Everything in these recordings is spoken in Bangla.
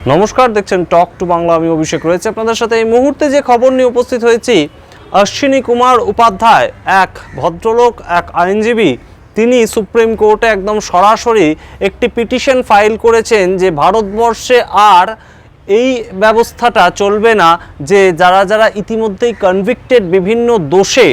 নমস্কার, দেখছেন টক টু বাংলা আমি অভিষেক রয়েছে আপনাদের সাথে। এই মুহূর্তে যে খবর নিয়ে উপস্থিত হয়েছি, অশ্বিনী কুমার উপাধ্যায়, এক ভদ্রলোক, এক আইনজীবী, তিনি সুপ্রিম কোর্টে একদম সরাসরি একটি পিটিশন ফাইল করেছেন যে ভারতবর্ষে আর এই ব্যবস্থাটা চলবে না, যে যারা যারা ইতিমধ্যেই কনভিক্টেড বিভিন্ন দোষে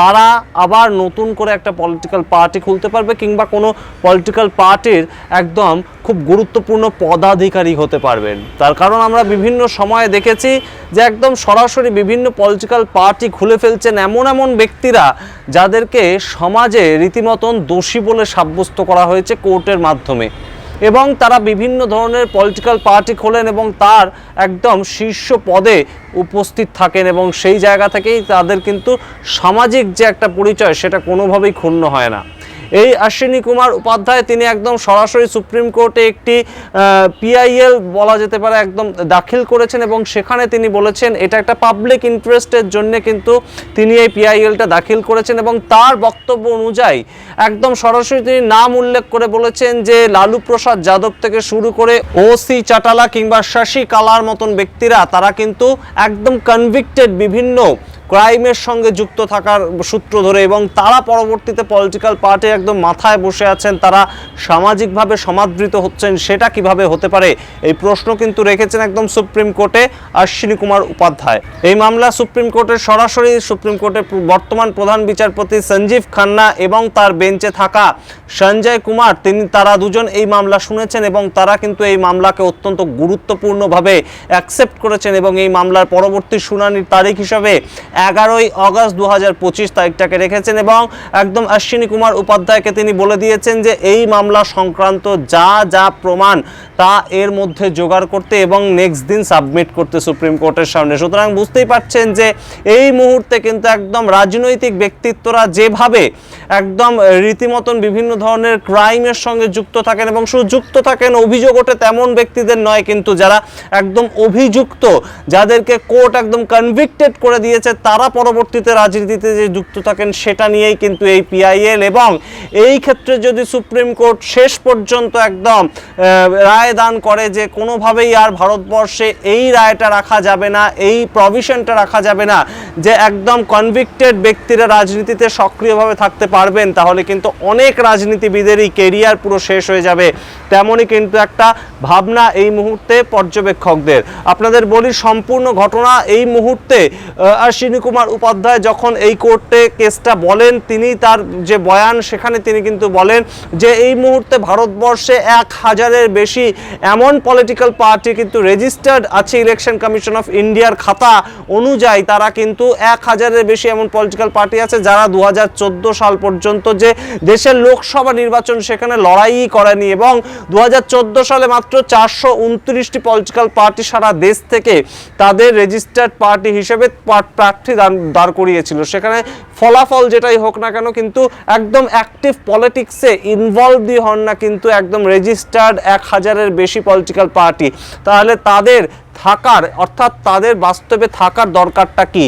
তারা আবার নতুন করে একটা পলিটিক্যাল পার্টি খুলতে পারবে কিংবা কোনো পলিটিক্যাল পার্টির একদম খুব গুরুত্বপূর্ণ পদাধিকারী হতে পারবেন। তার কারণ আমরা বিভিন্ন সময়ে দেখেছি যে একদম সরাসরি বিভিন্ন পলিটিক্যাল পার্টি খুলে ফেলছেন এমন এমন ব্যক্তিরা যাদেরকে সমাজে রীতিমতন দোষী বলে সাব্যস্ত করা হয়েছে কোর্টের মাধ্যমে। এবং তারা বিভিন্ন ধরনের পলিটিক্যাল পার্টি খোলেন এবং তার একদম শীর্ষ পদে উপস্থিত থাকেন এবং সেই জায়গা থেকেই তাদের কিন্তু সামাজিক যে একটা পরিচয়, সেটা কোনোভাবেই ক্ষুণ্ণ হয় না। এই অশ্বিনী কুমার উপাধ্যায়, তিনি একদম সরাসরি সুপ্রিম কোর্টে একটি পিআইএল বলা যেতে পারে, একদম দাখিল করেছেন এবং সেখানে তিনি বলেছেন, এটা একটা পাবলিক ইন্টারেস্টের জন্য কিন্তু তিনি এই পিআইএলটা দাখিল করেছেন এবং তার বক্তব্য অনুযায়ী একদম সরাসরি তিনি নাম উল্লেখ করে বলেছেন যে, লালু প্রসাদ যাদব থেকে শুরু করে ওসি চাটালা কিংবা শশী কালার মতন ব্যক্তিরা, তারা কিন্তু একদম কনভিক্টেড বিভিন্ন ক্রাইমের সঙ্গে যুক্ত থাকার সূত্র ধরে এবং তারা পরবর্তীতে পলিটিক্যাল পার্টি একদম মাথায় বসে আছেন, তারা সামাজিকভাবে সমাদৃত হচ্ছেন, সেটা কীভাবে হতে পারে? এই প্রশ্ন কিন্তু রেখেছেন একদম সুপ্রিম কোর্টে অশ্বিনী কুমার উপাধ্যায়। এই মামলা সুপ্রিম কোর্টের সরাসরি সুপ্রিম কোর্টের বর্তমান প্রধান বিচারপতি সঞ্জীব খান্না এবং তার বেঞ্চে থাকা সঞ্জয় কুমার, তিনি, তারা দুজন এই মামলা শুনেছেন এবং তারা কিন্তু এই মামলাকে অত্যন্ত গুরুত্বপূর্ণভাবে অ্যাকসেপ্ট করেছেন এবং এই মামলার পরবর্তী শুনানির তারিখ হিসাবে এগারোই অগস্ট দু হাজার পঁচিশ তারিখটাকে রেখেছেন এবং একদম অশ্বিনী কুমার উপাধ্যায়কে তিনি বলে দিয়েছেন যে এই মামলা সংক্রান্ত যা যা প্রমাণ তা এর মধ্যে জোগাড় করতে এবং নেক্সট দিন সাবমিট করতে সুপ্রিম কোর্টের সামনে। সুতরাং বুঝতেই পারছেন যে এই মুহূর্তে কিন্তু একদম রাজনৈতিক ব্যক্তিত্বরা যেভাবে একদম রীতিমতন বিভিন্ন ধরনের ক্রাইমের সঙ্গে যুক্ত থাকেন এবং শুধু যুক্ত থাকেন, অভিযোগ ওঠে তেমন ব্যক্তিদের নয়, কিন্তু যারা একদম অভিযুক্ত, যাদেরকে কোর্ট একদম কনভিক্টেড করে দিয়েছে তারা পরবর্তীতে রাজনীতিতে যে যুক্ত থাকেন সেটা নিয়েই কিন্তু এই পিআইএল এবং এই ক্ষেত্রে যদি সুপ্রিম কোর্ট শেষ পর্যন্ত একদম রায় দান করে যে কোনোভাবেই আর ভারতবর্ষে এই রায়টা রাখা যাবে না এই প্রভিশনটা রাখা যাবে না যে একদম কনভিক্টেড ব্যক্তিরা রাজনীতিতে সক্রিয়ভাবে থাকতে পারবেন তাহলে কিন্তু অনেক রাজনীতিবিদেরই কেরিয়ার পুরো শেষ হয়ে যাবে। তেমনই কিন্তু একটা ভাবনা এই মুহূর্তে পর্যবেক্ষকদের। আপনাদের বলি সম্পূর্ণ ঘটনা এই মুহূর্তে আহ, অশ্বিনী কুমার উপাধ্যায় যখন এই কোর্টে কেসটা বলেন, তিনি তার যে বয়ান, সেখানে তিনি কিন্তু বলেন যে এই মুহূর্তে ভারতবর্ষে এক হাজারের বেশি এমন পলিটিক্যাল পার্টি কিন্তু রেজিস্টার্ড আছে ইলেকশন কমিশন অফ ইন্ডিয়ার খাতা অনুযায়ী। তারা কিন্তু এক হাজারের বেশি এমন পলিটিক্যাল পার্টি আছে যারা দু হাজার চোদ্দ সাল পর্যন্ত যে দেশের লোকসভা নির্বাচন সেখানে লড়াই করেনি এবং দু হাজার চোদ্দ সালে মাত্র চারশো উনত্রিশটি পলিটিক্যাল পার্টি সারা দেশ থেকে তাদের রেজিস্টার্ড পার্টি হিসেবে প্রার্থী দাঁড় করিয়েছিল। সেখানে ফলাফল যেটাই হোক না কেন কিন্তু একদম অ্যাক্টিভ পলিটিক্সে ইনভলভ দিয়ে হন না কিন্তু একদম রেজিস্টার্ড এক হাজারের বেশি পলিটিক্যাল পার্টি তাহলে তাদের থাকার, অর্থাৎ তাদের বাস্তবে থাকার দরকারটা কি?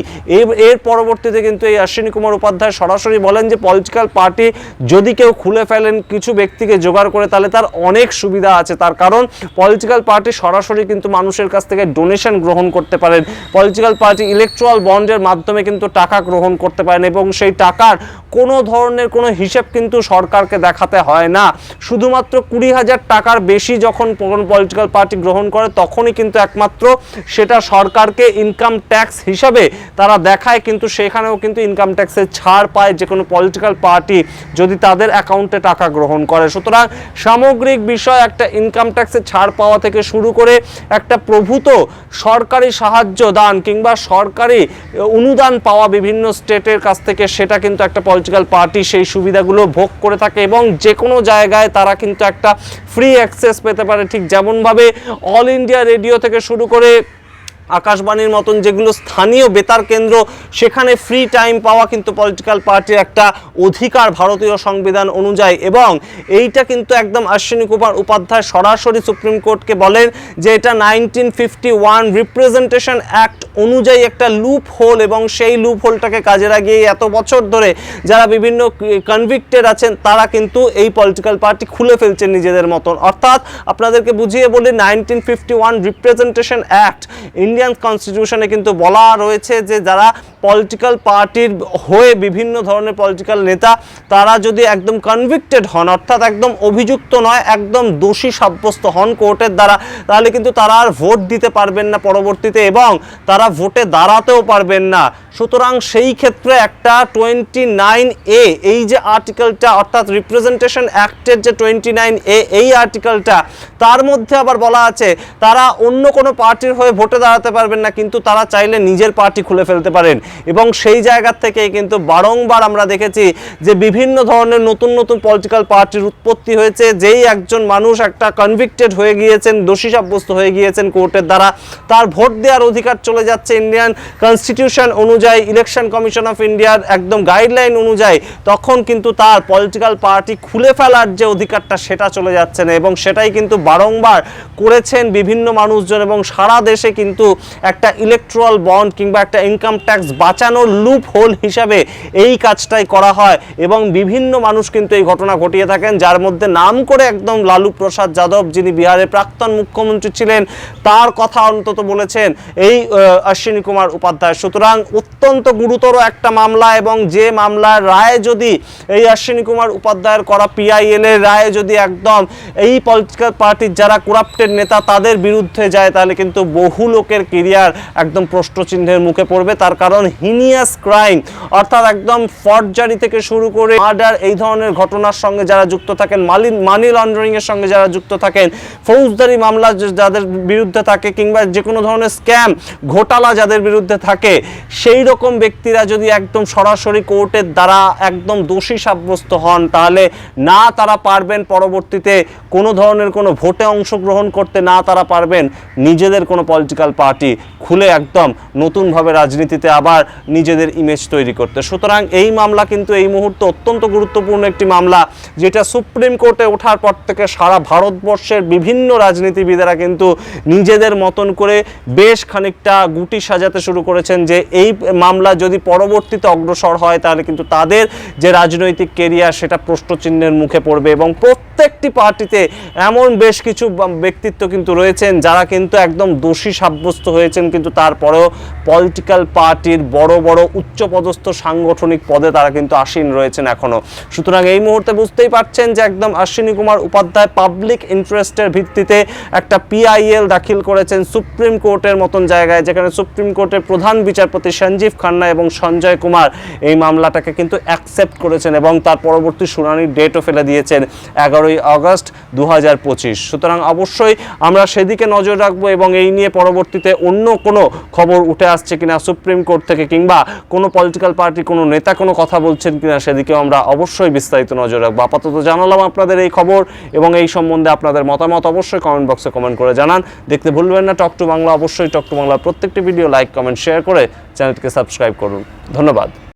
এর পরবর্তীতে কিন্তু এই অশ্বিনী কুমার উপাধ্যায় সরাসরি বলেন যে পলিটিক্যাল পার্টি যদি কেউ খুলে ফেলেন, কিছু ব্যক্তিকে জোগাড় করে, তাহলে তার অনেক সুবিধা আছে। তার কারণ, পলিটিক্যাল পার্টি সরাসরি কিন্তু মানুষের কাছ থেকে ডোনেশন গ্রহণ করতে পারেন। পলিটিক্যাল পার্টি ইলেকট্রাল বন্ডের মাধ্যমে কিন্তু টাকা গ্রহণ করতে পারেন এবং সেই টাকার কোনো ধরনের কোনো হিসেব কিন্তু সরকারকে দেখাতে হয় না। শুধুমাত্র কুড়ি হাজার টাকার বেশি যখন পলিটিক্যাল পার্টি গ্রহণ করে, তখনই কিন্তু একমাত্র সেটা সরকারকে ইনকাম ট্যাক্স হিসাবে তারা দেখায়, কিন্তু সেখানেও কিন্তু ইনকাম ট্যাক্সের ছাড় পায় যে কোনো পলিটিক্যাল পার্টি যদি তাদের অ্যাকাউন্টে টাকা গ্রহণ করে। সুতরাং সামগ্রিক বিষয়, একটা ইনকাম ট্যাক্সের ছাড় পাওয়া থেকে শুরু করে একটা প্রভূত সরকারি সাহায্য দান কিংবা সরকারি অনুদান পাওয়া বিভিন্ন স্টেটের কাছ থেকে, সেটা কিন্তু একটা পলিটিক্যাল পার্টি সেই সুবিধাগুলো ভোগ করে থাকে এবং যে কোনো জায়গায় তারা কিন্তু একটা ফ্রি অ্যাক্সেস পেতে পারে। ঠিক যেমনভাবে অল ইন্ডিয়া রেডিও থেকে শুরু করে আকাশবাণীর মতন যেগুলো স্থানীয় বেতার কেন্দ্র, সেখানে ফ্রি টাইম পাওয়া কিন্তু পলিটিক্যাল পার্টির একটা অধিকার ভারতীয় সংবিধান অনুযায়ী। এবং এইটা কিন্তু একদম অশ্বিনী কুমার উপাধ্যায় সরাসরি সুপ্রিম কোর্টকে বলেন যে এটা nineteen fifty one representation act অনুযায়ী একটা লুপ হোল এবং সেই লুপ হোলটাকে কাজে লাগিয়ে এত বছর ধরে যারা বিভিন্ন কনভিক্টেড আছেন, তারা কিন্তু এই পলিটিক্যাল পার্টি খুলে ফেলছেন নিজেদের মতন। অর্থাৎ আপনাদেরকে বুঝিয়ে বলি nineteen fifty one representation act Indian কনস্টিটিউশনে কিন্তু বলা রয়েছে যে যারা পলিটিক্যাল পার্টির হয়ে বিভিন্ন ধরনের পলিটিক্যাল নেতা, তারা যদি একদম কনভিক্টেড হন, অর্থাৎ একদম অভিযুক্ত নয়, একদম দোষী সাব্যস্ত হন কোর্টের দ্বারা, তাহলে কিন্তু তারা আর ভোট দিতে পারবেন না পরবর্তীতে এবং তারা ভোটে দাঁড়াতেও পারবেন না। সুতরাং সেই ক্ষেত্রে একটা টোয়েন্টি নাইন এ এই যে আর্টিকেলটা অর্থাৎ রিপ্রেজেন্টেশন অ্যাক্টের যে টোয়েন্টি নাইন এ এই আর্টিকেলটা তার মধ্যে আবার বলা আছে, তারা অন্য কোনো পার্টির হয়ে ভোটে দাঁড়াতে পারবেন না, কিন্তু তারা চাইলে নিজের পার্টি খুলে ফেলতে পারেন। এবং সেই জায়গা থেকে কিন্তু বারংবার আমরা দেখেছি যে বিভিন্ন ধরনের নতুন নতুন পলিটিক্যাল পার্টির উৎপত্তি হয়েছে। যেই একজন মানুষ একটা কনভিক্টেড হয়ে গিয়েছেন, দোষী সাব্যস্ত হয়ে গিয়েছেন কোর্টের দ্বারা, তার ভোট দেওয়ার অধিকার চলে যাচ্ছে ইন্ডিয়ান কনস্টিটিউশন অনুযায়ী ইলেকশন কমিশন অফ ইন্ডিয়ার একদম গাইডলাইন অনুযায়ী। তখন কিন্তু তার পলিটিক্যাল পার্টি খুলে ফেলার যে অধিকারটা, সেটা চলে যাচ্ছে না। এবং সেটাই কিন্তু বারংবার করেছেন বিভিন্ন মানুষজন এবং সারা দেশে কিন্তু একটা ইলেকট্রাল বন্ড কিংবা একটা ইনকাম ট্যাক্স বাঁচানোর লুপ হোল হিসাবে এই কাজটাই করা হয় এবং বিভিন্ন মানুষ কিন্তু এই ঘটনা ঘটিয়ে থাকেন, যার মধ্যে নাম করে একদম লালু প্রসাদ যাদব যিনি বিহারের প্রাক্তন মুখ্যমন্ত্রী ছিলেন, তার কথা অন্তত বলেছেন এই অশ্বিনী কুমার উপাধ্যায়। সুতরাং অত্যন্ত গুরুতর একটা মামলা এবং যে মামলার রায় যদি এই অশ্বিনী কুমার উপাধ্যায়ের করা পিআইএল এর রায় যদি একদম এই পলিটিক্যাল পার্টির যারা করাপ্টেড নেতা তাদের বিরুদ্ধে যায়, তাহলে কিন্তু বহু লোকের কেরিয়ার একদম প্রশ্নচিহ্নের মুখে পড়বে। তার কারণ হিনিয়াস ক্রাইম, অর্থাৎ একদম ফর্জারি থেকে শুরু করে মার্ডার, এই ধরনের ঘটনার সঙ্গে যারা যুক্ত থাকেন, মালি মানি লন্ডারিং এর সঙ্গে যারা যুক্ত থাকেন, ফৌজদারি মামলা যাদের বিরুদ্ধে থাকে কিংবা যে কোনো ধরনের স্ক্যাম ঘোটালা যাদের বিরুদ্ধে থাকে, সেই রকম ব্যক্তিরা যদি একদম সরাসরি কোর্টের দ্বারা একদম দোষী সাব্যস্ত হন, তাহলে না তারা পারবেন পরবর্তীতে কোনো ধরনের কোনো ভোটে অংশগ্রহণ করতে, না তারা পারবেন নিজেদের কোনো পলিটিক্যাল পার্টি খুলে একদম নতুনভাবে রাজনীতিতে আবার নিজেদের ইমেজ তৈরি করতে। সুতরাং এই মামলা কিন্তু এই মুহূর্তে অত্যন্ত গুরুত্বপূর্ণ একটি মামলা, যেটা সুপ্রিম কোর্টে ওঠার পর থেকে সারা ভারতবর্ষের বিভিন্ন রাজনীতিবিদেরা কিন্তু নিজেদের মতন করে বেশ খানিকটা গুটি সাজাতে শুরু করেছেন যে এই মামলা যদি পরবর্তীতে অগ্রসর হয়, তাহলে কিন্তু তাদের যে রাজনৈতিক কেরিয়ার সেটা প্রশ্নচিহ্নের মুখে পড়বে এবং প্রত্যেকটি পার্টিতে এমন বেশ কিছু ব্যক্তিত্ব কিন্তু রয়েছেন যারা কিন্তু একদম দোষী সাব্যস্ত হয়েছেন, কিন্তু তারপরেও পলিটিক্যাল পার্টির বড় বড় উচ্চপদস্থ সাংগঠনিক পদে তারা কিন্তু আসীন রয়েছেন এখনও সুতরাং এই মুহূর্তে বুঝতেই পারছেন যে একদম অশ্বিনী কুমার উপাধ্যায় পাবলিক ইন্টারেস্টের ভিত্তিতে একটা পিআইএল দাখিল করেছেন সুপ্রিম কোর্টের মতন জায়গায়, যেখানে সুপ্রিম কোর্টের প্রধান বিচারপতি সঞ্জীব খান্না এবং সঞ্জয় কুমার এই মামলাটাকে কিন্তু অ্যাকসেপ্ট করেছেন এবং তার পরবর্তী শুনানির ডেটও ফেলে দিয়েছেন এগারোই আগস্ট দু হাজার পঁচিশ। সুতরাং অবশ্যই আমরা সেদিকে নজর রাখব এবং এই নিয়ে পরবর্তীতে অন্য কোনো খবর উঠে আসছে কিনা সুপ্রিম কোর্ট থেকে কিংবা কোনো পলিটিক্যাল পার্টি কোনো নেতা কোনো কথা বলছেন কিনা সেদিকেও আমরা অবশ্যই বিস্তারিত নজর রাখব। আপাতত জানালাম আপনাদের এই খবর এবং এই সম্বন্ধে আপনাদের মতামত অবশ্যই কমেন্ট বক্সে কমেন্ট করে জানান। দেখতে ভুলবেন না, টক টু বাংলা অবশ্যই টক টু বাংলার প্রত্যেকটি ভিডিও লাইক কমেন্ট শেয়ার করে চ্যানেলটিকে সাবস্ক্রাইব করুন। ধন্যবাদ।